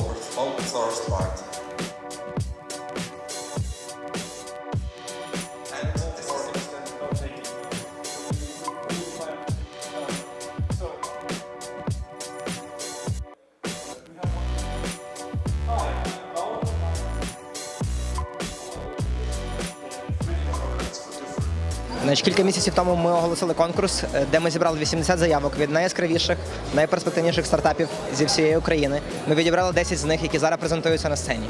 forward, open source part. Значить, кілька місяців тому ми оголосили конкурс, е, де ми зібрали 80 заявок від найяскравіших, найперспективніших стартапів зі всієї України. Ми відібрали 10 з них, які зараз презентуються на сцені.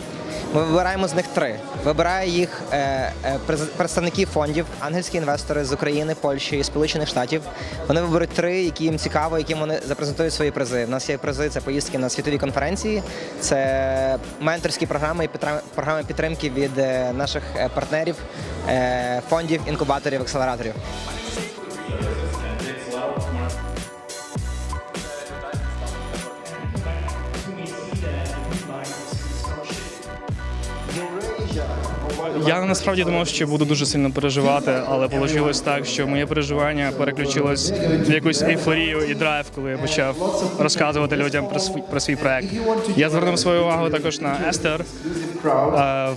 Ми вибираємо з них три. Вибирає їх е, е, представники фондів, ангельські інвестори з України, Польщі і Сполучених Штатів. Вони виберуть три, які їм цікаво, яким вони запрезентують свої призи. У нас є призи, це поїздки на світові конференції, це менторські програми і програми підтримки від е, наших партнерів, фондів, інкубаторів, акселераторів. Я насправді думав, що буду дуже сильно переживати, але вийшло так, що моє переживання переключилось в якусь ейфорію і драйв, коли я почав розказувати людям про свій про свій проект. Я звернув свою увагу також на Естер. Е,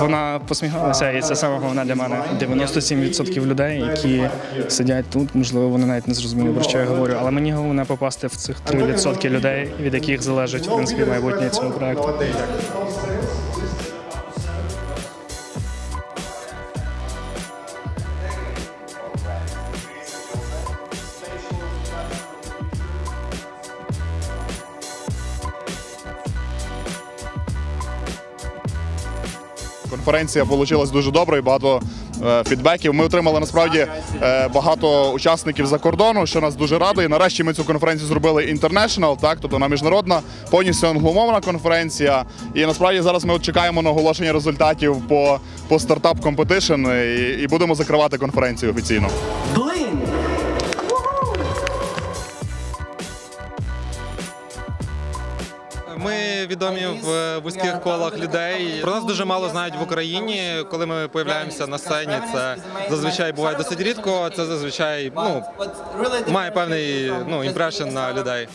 Вона посміхалася, і це саме головне для мене. 97% людей, які сидять тут, можливо, вони навіть не зрозуміли про що я говорю. Але мені головне попасти в цих 3% людей, від яких залежить в принципі майбутнє цього проекту. Конференція вийшла дуже доброю, багато е, фідбеків. Ми отримали насправді е, багато учасників за кордону, що нас дуже радує. Нарешті ми цю конференцію зробили international, так тобто на міжнародна, повністю англомовна конференція. І насправді зараз ми чекаємо на оголошення результатів по, по стартап компетишн і, і будемо закривати конференцію офіційно. Ми відомі в вузьких колах людей. Про нас дуже мало знають в Україні. Коли ми появляємося на сцені, це зазвичай буває досить рідко. Це зазвичай ну має певний ну імпрешн на людей.